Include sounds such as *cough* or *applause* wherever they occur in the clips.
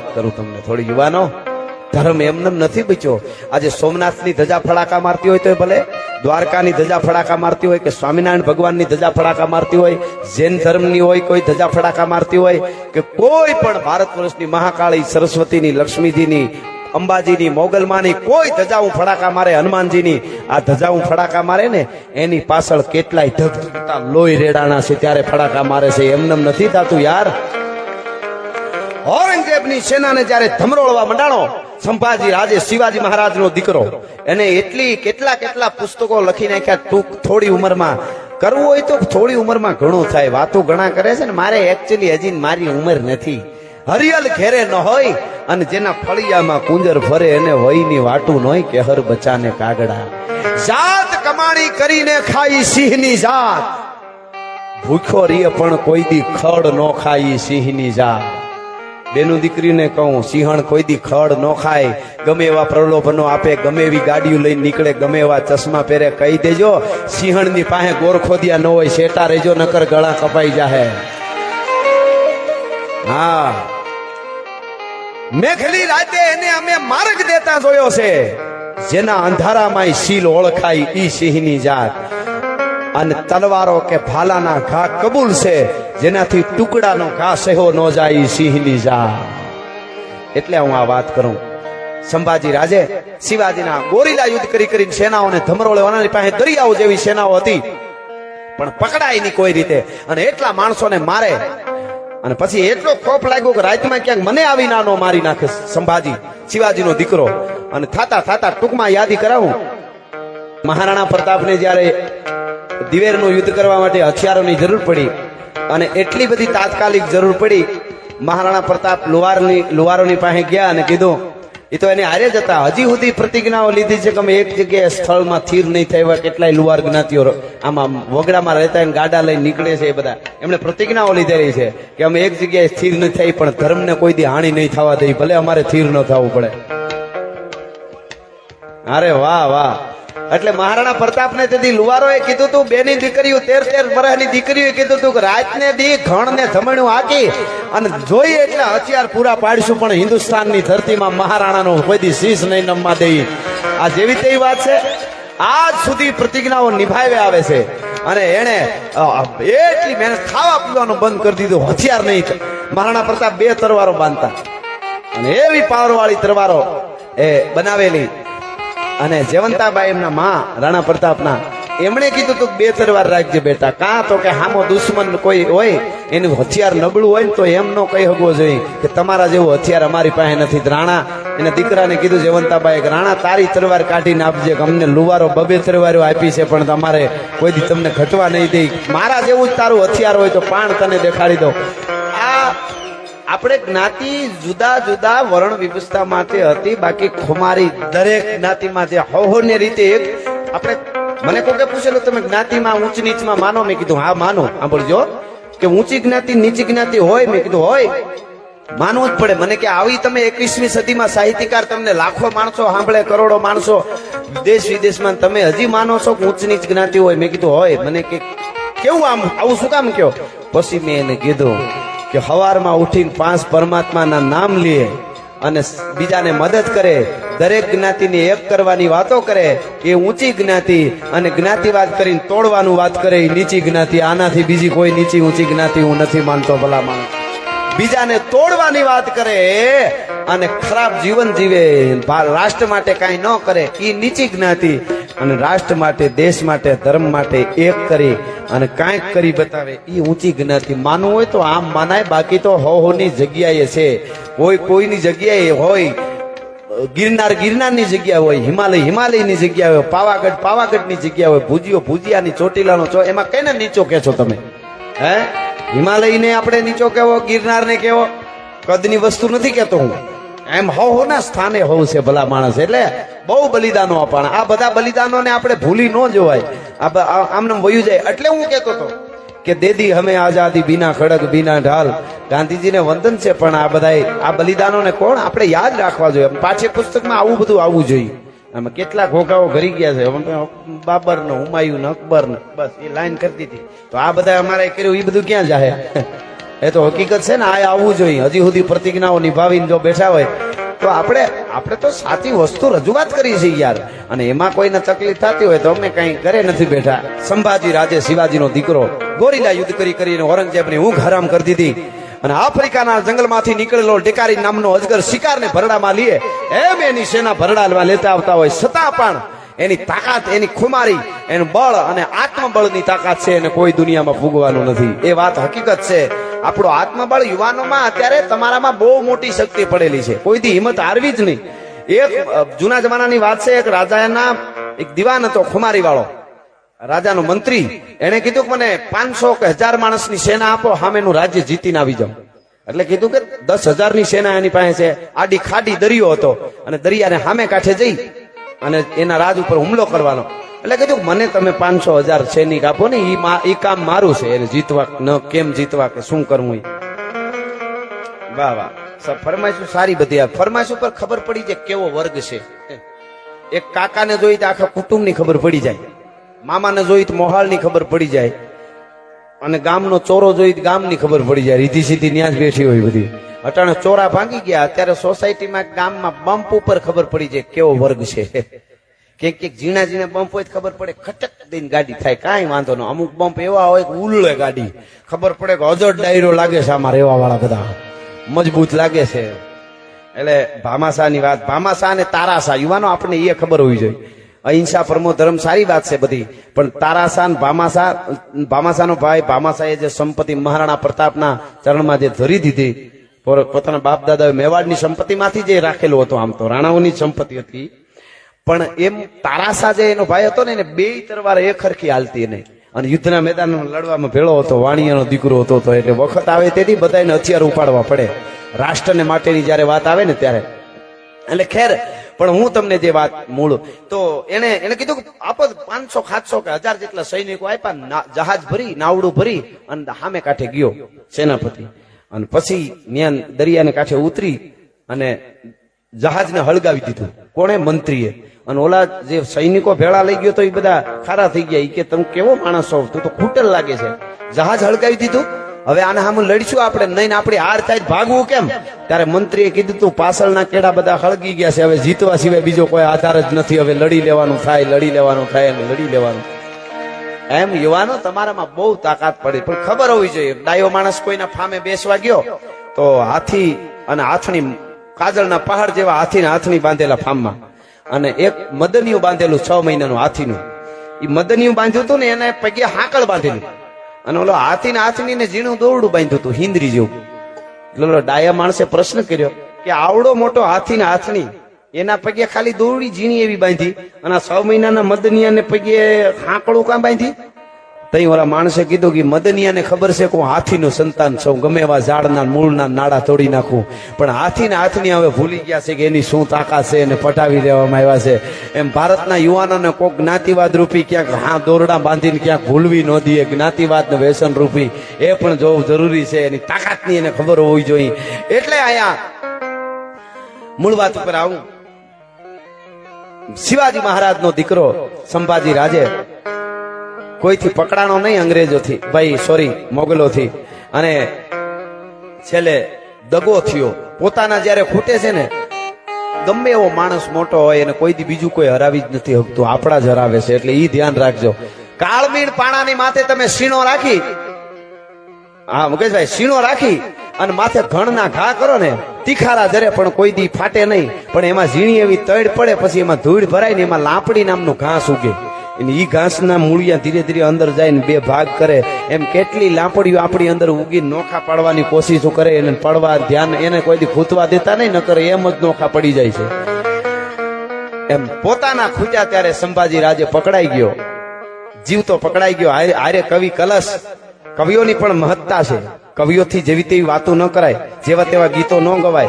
વાત કરું તમને. થોડી યુવાનો, ધર્મ એમને નથી બચ્યો આજે સોમનાથની ધજા ફડાકા મારતી હોય તો ભલે, દ્વારકાની ધજા ફડાકા મારતી હોય કે સ્વામિનારાયણ ભગવાનની ધજા ફડાકા મારતી હોય, જૈન ધર્મની હોય કોઈ ધજા ફડાકા મારતી હોય, કે કોઈ પણ ભારત વર્ષની મહાકાળી, સરસ્વતીની, લક્ષ્મીજીની, અંબાજીની, મોગલમાની કોઈ ધજા હું ફડાકા મારે, હનુમાનજીની. આ ધજા હું ફડાકા મારે ને, એની પાછળ કેટલાય ધગધગતા લોહી રેડાણા છે, ત્યારે ફડાકા મારે છે. એમનેમ નથી થતું યાર. ઔરંગઝેબની સેનાને જ્યારે ધમરોળવા મંડાણો, સંભાજી રાજે શિવાજી મહારાજનો દીકરો. એને એટલી કેટલા કેટલા પુસ્તકો લખી નાખ્યા, ટૂંક થોડી ઉંમરમાં. કરવું હોય તો થોડી ઉંમરમાં ઘણું થાય. વાતો ઘણા કરે છે ને, મારે એકચ્યુઅલી હજી મારી ઉંમર નથી. હરિયલ ઘેરે ન હોય અને જેના ફળિયામાં કુંજર ફરે, એને વયની વાટું ન હોય કે હર બચાને કાગડા. જાત કમાણી કરીને ખાઈ સિંહની જાત. ભૂખ્યો રીએ પણ કોઈ દી ખડ ન ખાઈ સિંહની જાત. બેનું દીકરીને કહું, સિંહણ કોઈ દી ખડ ન ખાય, ગમે એવા પ્રલોભનો આપે, ગમે એવી ગાડીઓ લઈને નીકળે, ગમે એવા ચશ્મા પહેરે, કહી દેજો, સિંહણની પાસે ગોરખોદિયા ન હોય શેટા રેજો નકર ગળા કપાઈ જાહે. હા. મેઘલી રાતે એને અમે માર્ગ દેતા જોયો છે. જેના અંધારામાં શીલ ઓળખાય ઈ સિંહની જાત. અને તલવારો કે ભાલાના ઘા કબૂલ છે. જેનાથી ટુકડાનો કાસેહો સહો ન જાય, સિંહની જા એટલે હું આ વાત કરું. સંભાજી રાજે શિવાજીના ગોરીલા યુદ્ધ કરી કરીને સેનાઓને ધમરોળવાની પાસે દરિયાઓ જેવી સેનાઓ હતી. પણ પકડાય નહીં કોઈ રીતે. અને એટલા માણસોને મારે. અને પછી એટલો ખોફ લાગ્યો કે રાતમાં ક્યાંક મને આવી નાનો મારી નાખે સંભાજી, શિવાજીનો દીકરો. અને થાતા થાતા ટૂંકમાં યાદી કરાવું. મહારાણા પ્રતાપને જ્યારે દિવેરનું યુદ્ધ કરવા માટે હથિયારોની જરૂર પડી અને એટલી બધી તાત્કાલિક જરૂર પડી, મહારાણા પ્રતાપ લુહારની લુવારોની પાસે ગયા અને કીધું એ તો એને હારે જતા હજી સુધી પ્રતિજ્ઞાઓ લીધી છે કે અમે એક જગ્યાએ સ્થળમાં થીર નહીં થયા કેટલાય લુવાર જ્ઞાતિઓ આમાં વગડામાં રહેતા ગાડા લઈને નીકળે છે એ બધા. એમણે પ્રતિજ્ઞાઓ લીધેલી છે કે અમે એક જગ્યાએ સ્થિર નહીં થઈ પણ ધર્મને કોઈ દી હાણી નહીં થવા દઈ ભલે અમારે થીર ન થવું પડે. અરે વાહ વાહ. એટલે મહારાણા પ્રતાપને તેથી એ કીધું તું, બેની દીકરીઓ, તેર તેર વર્ષની દીકરીઓ કીધું તું કે રાતને દી ઘણ ને ધમણ્યું હાકી અને જોઈએ એટલે હથિયાર પૂરા પાડીશું, પણ હિન્દુસ્તાનની ધરતીમાં મહારાણાનો કોઈ શીશ નહીં નમવા દેવી. આ જેવી તેવી વાત છે. આજ સુધી પ્રતિજ્ઞાઓ નિભાવે આવે છે. અને એને એટલી મહેનત ખાવા પીવાનું બંધ કરી દીધું, હથિયાર નહીં. મહારાણા પ્રતાપ બે તરવારો બાંધતા. અને એવી પાવરવાળી તરવારો એ બનાવેલી. અને જયવંતાબાઈ એમના માં, રાણા પ્રતાપના, એમણે કીધું તું બે તરવાર રાખજે બેટા. કાં તો કે હામો દુશ્મન કોઈ હોય, એનું હથિયાર નબળું હોય ને તો એમ નો કહી શકવો જોઈએ કે તમારા જેવું હથિયાર અમારી પાસે નથી. રાણા, એના દીકરાને કીધું, જયવંતાબાઈ રાણા તારી તરવાર કાઢીને આપજે, કે અમને લુવારો બબે તરવારો આપી છે, પણ તમારે કોઈ દી તમને ઘટવા નહીં દે. મારા જેવું જ તારું હથિયાર હોય તો પાણ તને દેખાડી દો. આપણે જ્ઞાતિ જુદા જુદા વર્ણ વિવસ્થા માટે હતી, બાકી ખુમારી દરેક જ્ઞાતિમાં જે હોહોને રીતે એક. આપણે, મને કોકે પૂછેલું, તમે જ્ઞાતિમાં ઊંચ નીચમાં માનો? મેં કીધું, હા, માનો. સાંભળજો. કે ઊંચી જ્ઞાતિ, નીચી જ્ઞાતિ હોય, મેં કીધું, હોય. માનવું જ પડે. મને કે, આવી તમે એકવીસમી સદીમાં સાહિત્યકાર, તમને લાખો માણસો સાંભળે, કરોડો માણસો દેશ વિદેશમાં તમે હજી માનો છો કે ઊંચ નીચ જ્ઞાતિ હોય? મેં કીધું, હોય. મને કે, કેવું આમ? આવું શું કામ કયો? પછી મેં એને કીધું કે હવારમાં ઉઠીને પાંચ પરમાત્માના નામ લે અને બીજાને મદદ કરે, દરેક જ્ઞાતિને એક કરવાની વાતો કરે, એ ઊંચી જ્ઞાતિ અને જ્ઞાતિવાદ કરીને તોડવાનું વાત કરે, એ નીચી જ્ઞાતિ. આનાથી બીજી કોઈ નીચી ઊંચી જ્ઞાતિ હું નથી માનતો ભલા માણસ. બીજાને તોડવાની વાત કરે અને ખરાબ જીવન જીવે. રાષ્ટ્ર માટે કાંઈ ન કરે. એ નીચી જ્ઞાતિ. અને રાષ્ટ્ર માટે, દેશ માટે, ધર્મ માટે એક કરી અને કાંઈક કરી બતાવે. એ ઊંચી જ્ઞાતિ. માનવું હોય તો આમ માનાય. બાકી તો હો હોની જગ્યાએ છે. કોઈ કોઈની જગ્યાએ હોય. ગિરનાર ગિરનારની જગ્યા હોય, હિમાલય હિમાલયની જગ્યા હોય, પાવાગઢ પાવાગઢની જગ્યા હોય, ભુજિયો ભુજિયાની ચોટીલાનો છો એમાં કઈને નીચો કહેશો તમે? હે? હિમાલયને આપણે નીચો કેવો, ગિરનારને કેવો? કદની વસ્તુ નથી કેતો હું. એમ હો હો ના સ્થાને હોવ છે ભલા માણસ, એટલે બહુ બલિદાનો અપાણ આ બધા બલિદાનોને આપણે ભૂલી ન જોવાય. આ આમને વયું જાય. એટલે હું કેતો હતો કે દેદી હમે આઝાદી બીના ખડક, બીના ઢાલ. ગાંધીજીને વંદન છે, પણ આ બધાય આ બલિદાનોને કોણ? આપણે યાદ રાખવા જોઈએ. પાછે પુસ્તકમાં આવું બધું આવવું જોઈએ. આમાં કેટલા ઘોઘાઓ ભરી ગયા છે. બાબર તો બાબર ને અકબર ને બસ, એ લાઈન કરતી હતી તો આ બધા અમારે કર્યું એ બધું ક્યાં જાય? *laughs* એ તો હકીકત છે ને, આ આવવું જોઈએ. હજી સુધી પ્રતિજ્ઞાઓ નિભાવીને જો બેઠા હોય, તો આપણે આપણે તો સાચી વસ્તુ રજૂઆત કરી છે યાર. અને એમાં કોઈને તકલીફ થતી હોય તો અમે કઈ ઘરે નથી બેઠા. સંભાજી રાજે શિવાજીનો દીકરો ગોરીલા યુદ્ધ કરી કરીને ઔરંગઝેબની ઊંઘ હરામ કરી દીધી. અને આફ્રિકાના જંગલમાંથી નીકળેલો ટેકારી નામનો અજગર શિકારને ભરડામાં લઈએ એમ એની સેના ભરડા લેતા આવતા હોય. છતાં પણ એની તાકાત, એની ખુમારી, એનું બળ અને આત્મબળની તાકાત છે એને કોઈ દુનિયામાં ફૂગવાનું નથી. એ વાત હકીકત છે. આપણો આત્મબળ યુવાનોમાં અત્યારે તમારામાં બહુ મોટી શક્તિ પડેલી છે. કોઈથી હિંમત હારવી જ નહીં. એક જૂના જમાનાની વાત છે, એક રાજાના એક દિવાન હતો ખુમારી વાળો રાજાનો મંત્રી એને કીધું કે મને પાંચસો કે હજાર માણસની સેના આપો સામેનું રાજ્ય જીતીને આવી જાઉં. એટલે કીધું કે દસ હજારની સેના એની પાસે છે. આડી ખાડી દરિયો હતો અને દરિયાને સામે કાંઠે જઈ અને એના રાજ ઉપર હુમલો કરવાનો. એટલે કીધું મને તમે પાંચસો હજાર સૈનિક આપો ને, ઈ કામ મારું છે. એને જીતવા ન કેમ જીતવા કે શું કરવું એ વાહ વાહ. ફરમાઈશું સારી બધી. ફરમાઈશ ઉપર ખબર પડી જાય કેવો વર્ગ છે. એક કાકાને જોઈ તો આખા કુટુંબની ખબર પડી જાય. મામાને જોઈ તો મોહાળની ખબર પડી જાય. અને ગામનો ચોરો જોઈ ગામની ખબર પડી જાય. રીધી સીધી ન્યાજ બેઠી હોય બધી. અટાણે ચોરા ભાંગી ગયા. અત્યારે સોસાયટીમાં ગામમાં બમ્પ ઉપર ખબર પડી જાય કેવો વર્ગ છે. ક્યાંક ક્યાંક ઝીણા ઝીણા બમ્પ હોય ખબર પડે ખટક દઈને ગાડી થાય. કાંઈ વાંધો ન. અમુક બમ્પ એવા હોય કે ઉલ્લે ગાડી. ખબર પડે કે અજડ ડાયરો લાગે છે આમાં રહેવા વાળા બધા. મજબૂત લાગે છે. એટલે ભામાશાની વાત. ભામાશા અને તારાશા. યુવાનો આપણને એ ખબર હોવી જોઈએ. અહિંસા પરમો ધર્મ સારી વાત છે બધી. પણ તારાશા ભામાસા ભામાશાનો ભાઈ ભામાશાએ જે સંપત્તિ મહારાણા પ્રતાપના ચરણમાં જે ધરી દીધી પોતાના બાપ દાદાએ મેવાડની સંપત્તિમાંથી જે રાખેલું હતું, આમ તો રાણાઓની સંપત્તિ હતી. પણ એમ તારાસા જે એનો ભાઈ હતો ને, એને બે તરવાર એક હરખી હાલતી નહીં. અને યુદ્ધના મેદાનમાં લડવામાં ભેળો હતો, વાણિયાનો દીકરો હતો તો એટલે વખત આવે તેથી બધાને હથિયાર ઉપાડવા પડે. રાષ્ટ્રને માટેની જ્યારે વાત આવે ને ત્યારે. એટલે ખેર પણ હું તમને જે વાત મૂળ, તો એને એને કીધું કે આપો પાંચસો, સાતસો કે હજાર જેટલા સૈનિકો આપ્યા જહાજ ભરી, નાવડું ભરી, અને સામે કાંઠે ગયો સેનાપતિ. અને પછી ન્યાન દરિયાને કાંઠે ઉતરી અને જહાજને હળગાવી દીધું. કોણે? મંત્રીએ. અને ઓલા જે સૈનિકો ભેળા લઈ ગયો તો એ બધા ખારા થઈ ગયા. કે, તમે કેવો માણસ છો? તું તો ખૂટલ લાગે છે. જહાજ હળગાવી દીધું. હવે આને સામે લડીશું આપણે નહીં ને આપણી હાર થાય ભાગવું કેમ? ત્યારે મંત્રીએ કીધું તું, પાછળના કેડા બધા હળગી ગયા છે, હવે જીતવા સિવાય બીજો કોઈ આધાર જ નથી, હવે લડી લેવાનું થાય, લડી લેવાનું થાય લડી લેવાનું. એમ યુવાનો તમારામાં બહુ તાકાત પડી, પણ ખબર હોવી જોઈએ, ડાયો માણસ કોઈના ફામે બેસવા ગયો, તો હાથી અને હાથણી કાજળના પહાડ જેવા હાથી હાથણી બાંધેલા ફામમાં. અને એક મદનિયું બાંધેલું છ મહિનાનું હાથીનું. એ મદનિયું બાંધ્યું હતું ને, એને પગે હાકળ બાંધેલું. અને ઓલો હાથી ને હાથની ને ઝીણું દોરડું બાંધ્યું હતું હિન્દ્રી જેવું. એટલે ઓલો ડાયા માણસે પ્રશ્ન કર્યો કે આવડો મોટો હાથી ને હાથણી એના પગે ખાલી દોરડી ઝીણી એવી બાંધી અને છ મહિનાના મદનિયાને પગે હાંકડું કાં બાંધી? તઈ માણસે કીધું કે મદનિયાને ખબર છે કે હું હાથીનું સંતાન છું. ગમે એવા ઝાડના મૂળના નાડા તોડી નાખું. પણ હાથીને હાથની હવે ભૂલી ગયા છે કે એની શું તાકાત છે એને પટાવી દેવામાં આવ્યા છે. એમ ભારતના યુવાનોને કોઈક જ્ઞાતિવાદ રૂપી ક્યાંક હા દોરડા બાંધીને ક્યાંક ભૂલવી ન દઈએ. જ્ઞાતિવાદ ને વ્યસન રૂપી એ પણ જોવું જરૂરી છે. એની તાકાતની એને ખબર હોવી જોઈએ. એટલે આયા મૂળ વાત ઉપર આવું. શિવાજી મહારાજનો દીકરો સંભાજી રાજે કોઈથી પકડાણો નહીં અંગ્રેજોથી. ભાઈ સોરી મોગલોથી. અને છેલ્લે દગો થયો. પોતાના જ્યારે ખૂટે છે ને, ગમે એવો માણસ મોટો હોય અને કોઈથી બીજું કોઈ હરાવી જ નથી હકતું. આપણા જ હરાવે છે, એટલે એ ધ્યાન રાખજો. કાળમીણ પાણાની માથે તમે સીણો રાખી. હા, મુકેશભાઈ સીણો રાખી અને માથે ઘણના ઘા કરો ને, તીખારા જરે પણ કોઈ દી ફાટે નહીં. પણ એમાં ઝીણી એવી તડ પડે, પછી એમાં ધૂળ ભરાય ને એમાં લાપડી નામનું ઘાસ ઉગે. અને ઈ ઘાસના મૂળિયા ધીરે ધીરે અંદર જાય ને બે ભાગ કરે. એમ કેટલી લાપડીઓ આપણી અંદર ઉગી નોખા પાડવાની કોશિશો કરે એને પડવા ધ્યાન એને કોઈ દી ખૂતવા દેતા નહીં ન કરે એમ જ નોખા પડી જાય છે. એમ પોતાના ખૂટ્યા ત્યારે સંભાજી રાજે પકડાઈ ગયો. જીવ તો પકડાઈ ગયો. હારે કવિ કલશ. કવિઓની પણ મહત્તા છે. કવિઓથી જેવી તેવી વાતો ન કરાય. જેવા તેવા ગીતો ન ગવાય.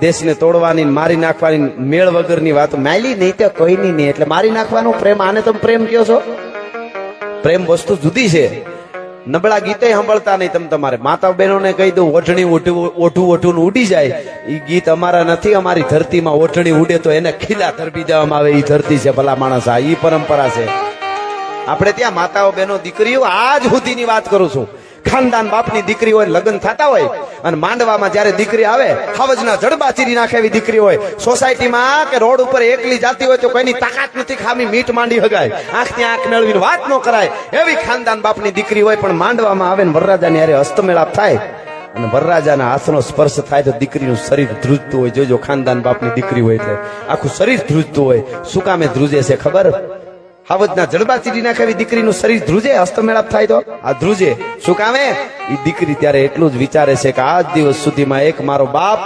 દેશને તોડવાની મારી નાખવાની મેળ વગરની વાતો માયલી નહીં તે કોઈની નહીં. એટલે મારી નાખવાનો પ્રેમ, આને તમે પ્રેમ કહો છો? પ્રેમ વસ્તુ જુદી છે. નબળા ગીતે સાંભળતા નહીં તમે તમારે. માતા બહેનોને કહી દઉં, ઓઢણી ઓઠું ઓઠું ઉડી જાય. એ ગીત અમારા નથી, અમારી ધરતીમાં ઓઢણી ઉડે તો એને ખીલા ધરબી દેવામાં આવે. એ ધરતી છે, ભલા માણસ. આ એ પરંપરા છે. આપણે ત્યાં માતાઓ બહેનો દીકરીઓ આજ સુધીની વાત કરું છું. ખાનદાન બાપની દીકરી હોય, લગ્ન થતા હોય, અને માંડવામાં જ્યારે દીકરી આવે, હાવજના જડબા ચીરી નાખે એવી દીકરી હોય. સોસાયટીમાં કે રોડ ઉપર એકલી જાતી હોય તો કોઈની તાકાત નથી ખામી મીઠ માંડી હગાય. આંખની આંખ મેળવીને વાત ન કરાય. એવી ખાનદાન બાપની દીકરી હોય, પણ માંડવામાં આવે ને વરરાજાની હારે હસ્તમેળાપ થાય, અને વરરાજાના હાથનો સ્પર્શ થાય તો દીકરીનું શરીર ધ્રુજતું હોય. જોજો ખાનદાન બાપની દીકરી હોય એટલે આખું શરીર ધ્રુજતું હોય. શું કામે ધ્રુજે છે ખબર? હાવજના જડબા ચીરી નાખાવી દીકરીનું શરીર ધ્રુજે, હસ્તમેળાપ થાય તો? આ ધ્રુજે. શું કામે? એ દીકરી ત્યારે એટલું જ વિચારે છે કે આજ દિવસ સુધીમાં એક મારો બાપ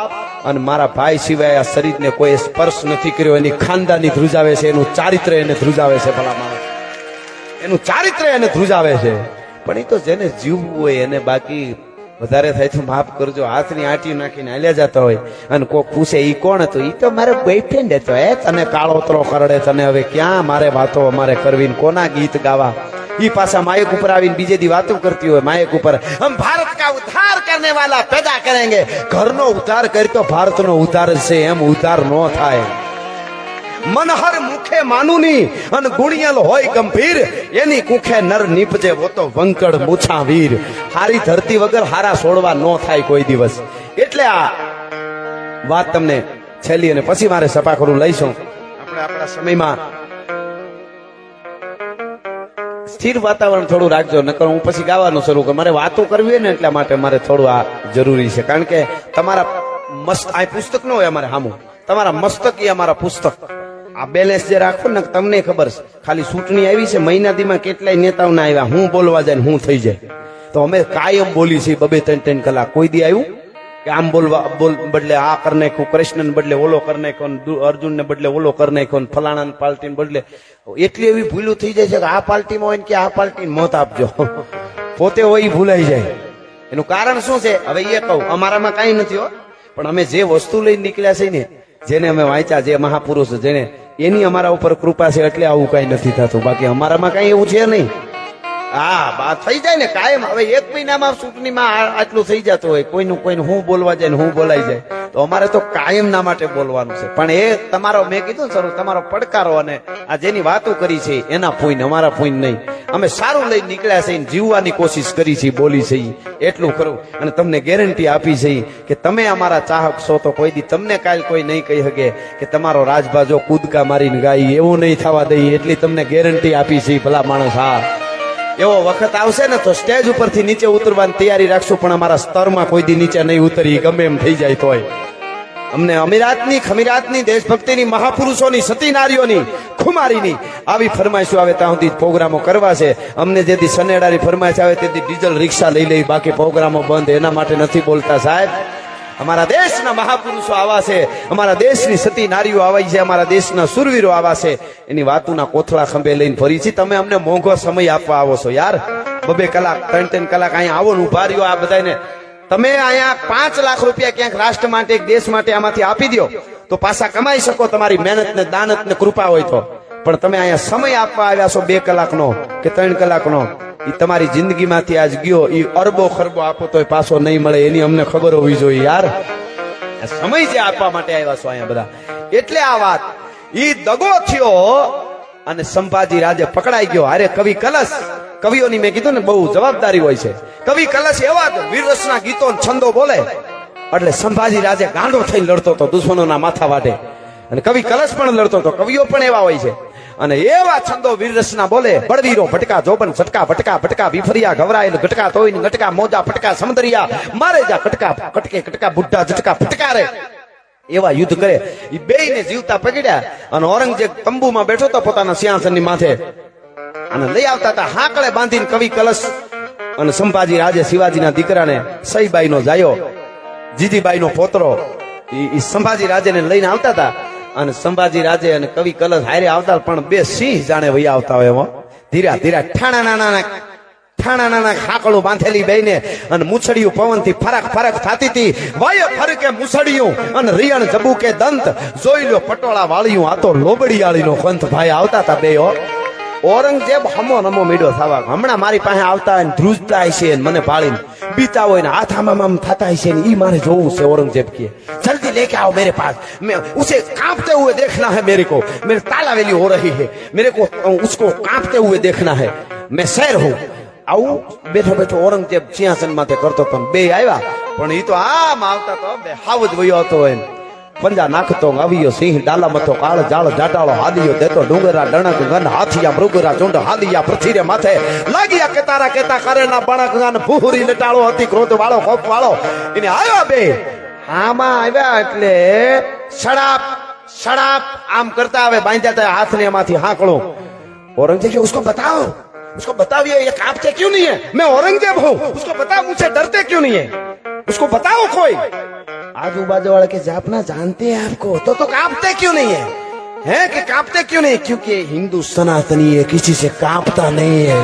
અને મારા ભાઈ સિવાય આ શરીરને કોઈ સ્પર્શ નથી કર્યો. એની ખાનદાની ધ્રુજાવે છે, એનું ચારિત્ર એને ધ્રુજાવે છે, ભલા માણસ. એનું ચારિત્ર એને ધ્રુજાવે છે. પણ એ તો જેને જીવવું હોય એને બાકી વધારે થાય તો માફ કરજો. હાથની આંટી નાખીને હાલ્યા જતા હોય. અને કોક પૂછે, ઈ કોણ હતું? ઈ તો મારો બોયફ્રેન્ડ હતો એ તને કાળોતરો કરડે તને હવે ક્યાં મારે વાતો અમારે કરવી કોના ગીત ગાવા? ઈ પાછા માયક ઉપર આવીને બીજે દી વાતો કરતી હોય, માયક ઉપર. હમ, ભારત કા ઉધાર કરને વાલા પેદા કરેંગે? ઘરનો ઉધાર કરી તો ભારતનો ઉધાર છે, એમ ઉધાર ન થાય. મનહર મુખે માનુની અને ગુણિયલ હોય ગંભીર, એની કુખે નર નીપજે વો તો વંકડ મૂછા વીર હારી ધરતી વગર હારા છોડવા ન થાય કોઈ દિવસ. એટલે આ વાત તમને છેલ્લી અને પછી મારે સપા કરું લઈશું. આપણે આપણા સમયમાં સ્થિર વાતાવરણ થોડું રાખજો, નકર હું પછી ગાવાનું શરૂ કરું. મારે વાતો કરવી ને એટલા માટે મારે થોડું આ જરૂરી છે. કારણ કે તમારા મસ્ત, આ પુસ્તક ન હોય અમારે સામું તમારા મસ્તક એ અમારા પુસ્તક. આ બેલેન્સ જે રાખો ને, તમને ખબર છે. ખાલી ચૂંટણી આવી છે મહિના દીમાં કેટલાય નેતાઓના આવ્યા, હું બોલવા જાય હું થઈ જાય. તો અમે કાયમ બોલી છીએ, બબે ત્રણ ત્રણ કલાક. કોઈ દી આવ્યું? કે આમ બોલવા બોલ, બદલે આ કર નાખ્યું, કૃષ્ણને બદલે ઓલો કર નાખ્યો અર્જુનને બદલે ઓલો કર નાખ્યો ફલાણા પાર્ટીને બદલે. એટલી એવી ભૂલું થઈ જાય છે કે આ પાર્ટીમાં હોય ને કે આ પાર્ટીને મત આપજો. *laughs* પોતે હોય ભૂલાઈ જાય. એનું કારણ શું છે? હવે એ કહું, અમારામાં કાંઈ નથી હો. પણ અમે જે વસ્તુ લઈને નીકળ્યા છે ને, જેને અમે વાંચ્યા, જે મહાપુરુષ જેને એની અમારા ઉપર કૃપા છે એટલે આવું કઈ નથી થતું. બાકી અમારામાં કઈ એવું છે નહીં. હા, બા, થઈ જાય ને કાયમ. હવે એક મહિનામાં ચૂંટણીમાં આટલું થઈ જતું હોય. કોઈનું કોઈનું હું બોલવા જાય ને હું બોલાઈ જાય. તો અમારે તો કાયમ ના માટે બોલવાનું છે. પણ એ તમારો મેં કીધું ને સર તમારો પડકારો અને આ જેની વાતો કરી છે, એના પૂન અમારા પૂન નહીં. અમે સારું લઈને નીકળ્યા છે જીવવાની કોશિશ કરી છે બોલી છે એટલું ખરું અને તમને ગેરંટી આપી છે કે તમે અમારા ચાહક છો તો કોઈ દી તમને કાલ કોઈ નહીં કહી શકે કે તમારો રાજભાજો કૂદકા મારીને ગાય, એવું નહીં થવા દઈએ એટલી તમને ગેરંટી આપી છે ભલા માણસ, હા. એવો વખત આવશે ને તો સ્ટેજ ઉપરથી નીચે ઉતરવાની તૈયારી રાખશું, પણ અમારા સ્તરમાં કોઈ દી નીચે નહીં ઉતરી ગમે એમ થઈ જાય તોય. અમને અમીરાતની, ખમીરાતની, દેશભક્તિની, મહાપુરુષોની સતી નારીઓની ખુમારીની આવી ફરમાઈશો આવે ત્યાં સુધી પ્રોગ્રામો કરવા છે. અમને જેથી સનેડાની ફરમાઈશ આવે તેથી ડીઝલ રિક્ષા લઈ લઈ બાકી પ્રોગ્રામો બંધ. એના માટે નથી બોલતા સાહેબ. અમારા દેશના મહાપુરુષો આવા છે. અમારા દેશની સતી નારીઓ આવી છે. અમારા દેશના સુરવીરો આવા છે. એની વાતોના કોથળા ખંભે લઈને ફરી છે તમે અમને મોંઘો સમય આપવા આવો છો યાર. બબે કલાક ત્રણ ત્રણ કલાક અહીંયા આવો ને ઊભા રહ્યો આ બધાને તમે અહીંયા પાંચ લાખ રૂપિયા ક્યાંક રાષ્ટ્ર માટે દેશ માટે આમાંથી આપી દો તો પાછા કમાઈ શકો તમારી મહેનત ને દાનત ને કૃપા હોય તો. પણ તમે અહીંયા સમય આપવા આવ્યા છો બે કલાકનો કે ત્રણ કલાકનો એ તમારી જિંદગીમાંથી આજ ગયો એ અરબો ખરબો આપો તો પાછો નહીં મળે, એની અમને ખબર હોવી જોઈએ યાર. સમય જે આપવા માટે આવ્યા છો અહીંયા બધા. એટલે આ વાત, ઈ દગો થયો અને સંભાજી રાજે પકડાઈ ગયો. અરે કવિ કલશ. કવિઓની મેં કીધું ને, બહુ જવાબદારી હોય છે. કવિ કલશ એવા વીરરસના ગીતો છંદો બોલે. એટલે સંભાજી રાજે ગાંડો થઈને લડતો હતો દુશ્મનોના માથા વાટે અને કવિ કલશ પણ લડતો હતો કવિઓ પણ એવા હોય છે. અને એવા છંદો વીરરસના બોલે. બળવીરો ભટકા જોબન છટકા ભટકા ભટકા વિફરિયા ગવરાયેલ ગટકા તોઈન ઘટકા મોજા ફટકા સમદરિયા. મારે જા કટકા, કટકે કટકા, બુઢા ઝટકા ફટકારે એવા યુદ્ધ કરે. એ બે ને જીવતા પકડ્યા અને ઔરંગઝેબ તંબુમાં બેઠો હતો પોતાના સિંહાસનની માથે અને લઈ આવતા હતા હાકળે બાંધીને કવિ કલશ. અને સંભાજી રાજે શિવાજીના દીકરાને સઈબાઈ નો જાયો જીજીબાઈ નો પોતરો. ઈ સંભાજી રાજેને લઈને આવતા હતા. અને સંભાજી રાજે અને કવિ કલશ હારે આવતા, પણ બે સિંહ જાણે વહી આવતા હોય એમાં ધીરા ધીરા ઠાણા નાના ઠાણા નાના ખાકડું બાંધેલી બેને અને મૂછડિયું પવનથી ફરક ફરક થાતી હતી. વાય ફરકે મૂછડિયું અને રિયણ જબુકે દંત. જોઈ લો પટોળા વાળિયું આ તો લોબડિયાળીનો પંથ ભાઈ આવતા હતા બે ઔરંગઝેબ હમો નમો મીડો થવા હમણાં મારી પાસે આવતા હોય ને ધ્રુજતા હશે ને મને પાળીને બીતા હોય ને હાથ આમ આમ આમ થતા હશે ને ઈ મારે જોવું છે ઔરંગઝેબ કે जल्दी लेके आओ मेरे पास मैं उसे कांपते हुए देखना है मेरे को मेरे तालावेली हो रही है मेरे को उसको कांपते हुए देखना है मैं शहर हूँ આવું બેઠો બેઠો ઔરંગઝેબ સિંહાસન માથે કરતો પણ બે આવ્યા પણ એ તો આમ આવતા તો બે હાવ જ વયો હતો એમ પંજા નાખતો આવ્યો સિંહ ડાલા મથો કાળ જાળ જાટાળો હાદિયો દેતો ડુંગરા ડણક ગન હાથિયા મૃગરા ચુંડ હાદિયા પૃથ્વીરે માથે લાગ્યા કેતારા કેતા કરેના બણક ગન ભૂરી લટાળો હતી ક્રોધ વાળો કોપ વાળો એને આવ્યા બે આમાં આવ્યા એટલે સડાપ સડાપ આમ કરતા આવે બાંધ્યા તા હાથને એમાંથી હાંકળો औरंगजेब जी उसको बताओ उसको बताइए ये कांपते क्यों नहीं है मैं औरंगजेब हूँ उसको बताओ मुझसे डरते क्यों नहीं है उसको बताओ कोई आजू बाजू वाले के जापना जानते हैं आपको तो तो कांपते क्यों नहीं है हैं कि कांपते क्यों नहीं क्योंकि हिंदू सनातनी है किसी से कांपता नहीं है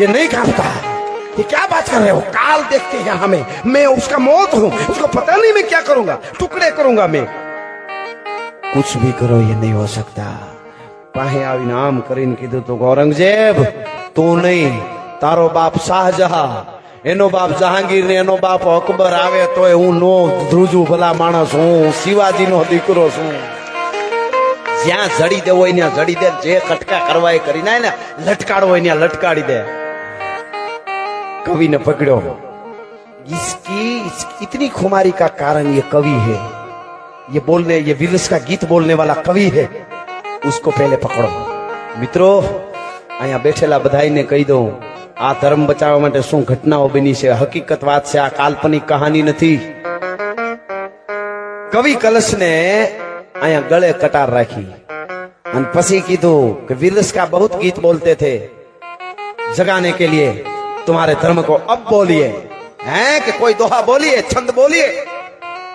ये नहीं कांपता ये क्या बात कर रहे हो काल देखते हैं हमें मैं उसका मौत हूँ उसको पता नहीं मैं क्या करूंगा टुकड़े करूंगा मैं कुछ भी करो ये नहीं हो सकता પાસે આવીને આમ કરીને કીધું તું ઔરંગઝેબ તું નહીં તારો બાપ શાહજહાં એનો બાપ જહાંગીર ને એનો બાપ અકબર આવે તોય હું નો ધ્રુજુ ભલા માણસ હું શિવાજીનો દીકરો છું જ્યાં જડી દેવો હોય ત્યાં જડી દે જે કટકા કરવા એ કરી નાય ને લટકાડવો હોય ત્યાં લટકાડી દે કવિને પકડ્યો इसकी इस- इतनी खुमारी का कारण ये कवि है ये बोलने ये विरस का गीत बोलने वाला कवि है उसको पहले पकड़ो મિત્રો અહીંયા બેઠેલા બધાઈને કહી દઉં આ ધર્મ બચાવવા માટે શું ઘટનાઓ બની છે હકીકત વાત છે આ કાલ્પનિક કહાની નથી કવિ કલશને અહીંયા ગળે કટાર રાખી અને પછી કીધું કે વિરસ કા બહુત ગીત બોલતે થે जगाने के लिए तुम्हारे धर्म को अब बोलिए हैं कि कोई दोहा बोलिए छंद बोलिए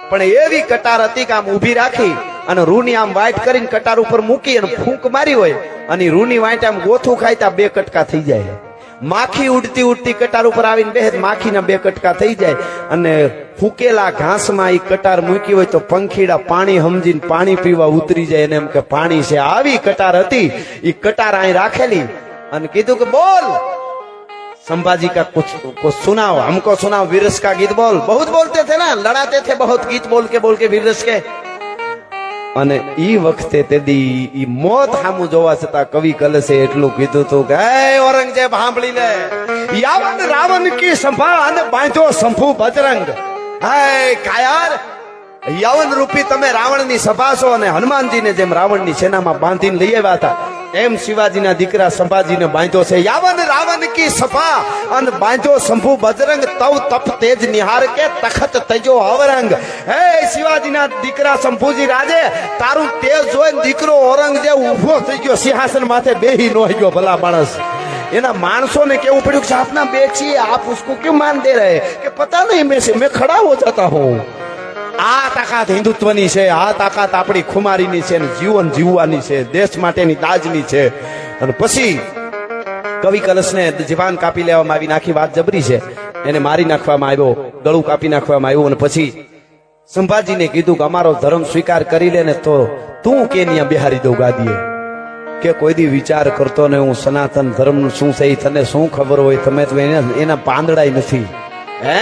પણ એવી કટાર હતી કે આમ ઊભી રાખી અને રૂની આમ વાઈટ કરીને કટાર ઉપર મૂકી અને ફૂંક મારી હોય અને ઈ રૂની વાઈટ આમ ગોથું ખાય ત્યાં બે કટકા થઈ જાય માખી ઉડતી ઉડતી કટાર ઉપર આવીને બેહે તો માખીના બે કટકા થઈ જાય અને ફૂકેલા ઘાસમાં ઈ કટાર મૂકી હોય તો પંખીડા પાણી સમજીને પાણી પીવા ઉતરી જાય અને એમ કે પાણી છે આવી કટાર હતી ઈ કટાર અહીં રાખેલી અને કીધું કે બોલ संभाजी का कुछ कुछ सुनाओ हमको सुनाओ वीरस का गीत बोल बहुत बोलते थे ना लड़ाते थे बहुत गीत बोल के बोल के वीरस के અને ઈ વખતે તેદી ઈ મોત સામું જોવા છતાં કવિ કલશે એટલું કીધું તું કે, "હે ઔરંગઝેબ સાંભળી લે યાવન રાવણ કી સંભાળ અને બાંધો સંભુ બજરંગ. હાય કાયાર યાવન રૂપી તમે રાવણની સભા છો અને હનુમાનજીને જેમ રાવણની સેનામાં બાંધીને લઈ આવ્યા હતા એમ શિવાજી ના દીકરા સંભાજીને બાંધ્યો છે. યાવન રાવણ કી સભા અન બાંધ્યો શંભુ બજરંગ તવ તપ તેજ નિહાર કે તખત તજો હવરંગ હે શિવાજીના દીકરા શંભુજી રાજે, તારું તેજ જોઈને દીકરો ઓરંગજેબ ઊભો થઈ ગયો, સિંહાસન માથે બેહી નોહી ગયો ભલા માણસ. એના માણસો ને કેવું પડ્યું કે આપના બે છીએ આપ ઉસકો ક્યુ માન દે રહે? કે પતા નહીં મેં ખડા હો જતા હું આ તાકાત હિન્દુત્વની છે, આ તાકાત આપણી ખુમારીની છે જીવન જીવવાની છે, દેશ માટેની દાજની છે. અને પછી કવિ કલશને જીવાન કાપી લેવામાં આવી, આખી વાત જબરી છે. એને મારી નાખવામાં આવ્યો ગળું કાપી નાખવામાં આવ્યું અને પછી સંભાજીને કીધું કે અમારો ધર્મ સ્વીકાર કરી લે ને તો તું કે ત્યાં બિહારી દઉં ગાદીએ. કે કોઈ દી વિચાર કરતો ને હું સનાતન ધર્મનું શું છે તને શું ખબર હોય, તમે તો એના પાંદડાય નથી. હે?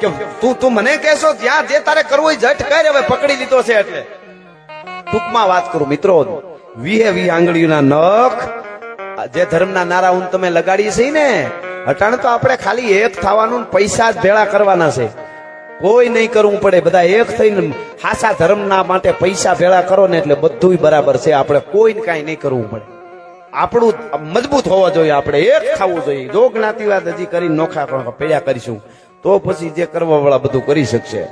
કે તું તું મને કહેશો જ્યાં જે તારે કરવું જટ કર, હવે પકડી લીધો છે એટલે. ટૂંકમાં વાત કરું, મિત્રો, વીહે વીહ આંગળીના નખ જે ધર્મના નારા હું તમે લગાડી છે ને, અટાણ તો આપણે ખાલી એક થવાનું પૈસા જ ભેળા કરવાના છે. કોઈ નહીં કરવું પડે, બધા એક થઈને હાસા ધર્મના માટે પૈસા ભેળા કરો ને એટલે બધુંય બરાબર છે. આપણે કોઈને કાંઈ નહીં કરવું પડે. આપણું મજબૂત હોવા જોઈએ, આપણે એક થવું જોઈએ. જો જ્ઞાતિવાદ હજી કરી, નોખા પડ્યા કરીશું. તો પછી જે કરવા વાળા બધું કરી શકશે.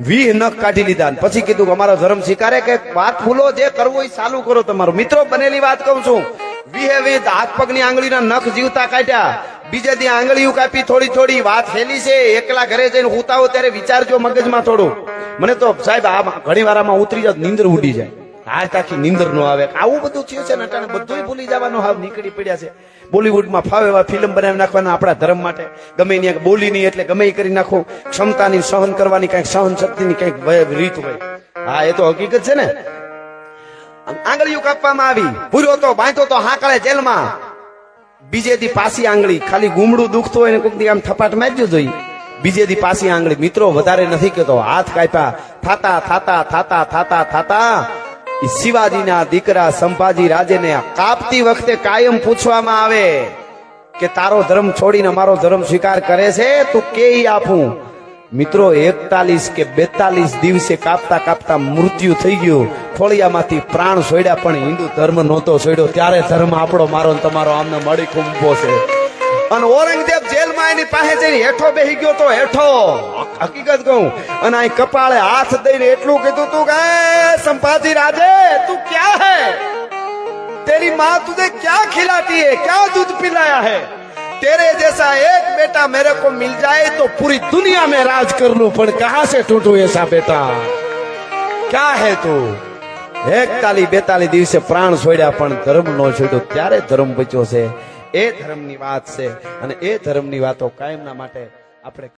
વીહ નખ કાઢી લીધા પછી કીધું અમારો ધર્મ સ્વીકારે કે વાત ભૂલો જે કરવું એ ચાલુ કરો તમારો. મિત્રો, બનેલી વાત કહું છું. વીહે વીહ હાથ પગની આંગળીના નખ જીવતા કાઢ્યા. બીજે દી આંગળીઓ કાપી થોડી થોડી વાત હેલી છે. એકલા ઘરે જઈને ઉતાવો ત્યારે વિચારજો મગજમાં થોડું. મને તો સાહેબ આ ઘણી વાર આમાં ઉતરી જાવ, નીંદર ઉડી જાય. હાથ આખી નીંદર નો આવે. આવું બધું થયું છે ને અટાણે બધું ભૂલી જવાનું. હાવ નીકળી પડ્યા છે. બોલીવુડમાં ફાવે એવા ફિલ્મ બનાવી નાખવાના આપણા ધર્મ માટે. ગમે ત્યાં બોલી નહીં એટલે ગમે કરી નાખો. ક્ષમતાની સહન કરવાની કંઈક સહન શક્તિની કંઈક રીત હોય. હા, એ તો હકીકત છે ને. આંગળીઓ કાપવામાં આવી. પૂર્યો તો બાંધો તો, હાકળે જેલમાં. બીજે દી પાસી આંગળી. ખાલી ગુમડું દુખતું હોય ને કોઈક આમ થપાટ મારજો જોઈએ બીજે દી પાસી આંગળી. મિત્રો, વધારે નથી કેતો હાથ કાપ્યા. થાતા થાતા થાતા થાતા થાતા. શિવાજીના દીકરા સંભાજી રાજેને કાપતી વખતે કાયમ પૂછવામાં આવે કે તારો ધર્મ છોડીને મારો ધર્મ સ્વીકાર કરે છે? તું કે આપું? મિત્રો, એકતાલીસ કે બેતાલીસ દિવસે કાપતા કાપતા મૃત્યુ થઈ ગયું. ફોળિયામાંથી પ્રાણ છોડ્યા, પણ હિન્દુ ધર્મ નહોતો છોડ્યો. ત્યારે ધર્મ આપણો મારો તમારો. આમને મળી કુંભો છે. અને ઔરંગઝેબ જેલમાં એની પાસે જઈને હેઠો બેહી ગયો તો હેઠો. હકીકત કહું અને અહીં કપાળે હાથ દઈને એટલું કીધું તું કે "એ સંભાજી રાજે તું ક્યાં હે तेरी माँ तुझे क्या खिलाती है क्या दूध पिलाया है तेरे जैसा एक बेटा मेरे को मिल जाए तो पूरी दुनिया में राज कर लूं पर कहां से टूटू ऐसा बेटा क्या है તું એકતાલી બેતાલી દિવસે પ્રાણ છોડ્યા પણ ધર્મ નો છોડ્યો ત્યારે ધર્મ બચ્યો છે એ ધર્મની વાત છે અને એ ધર્મની વાતો કાયમના માટે આપણે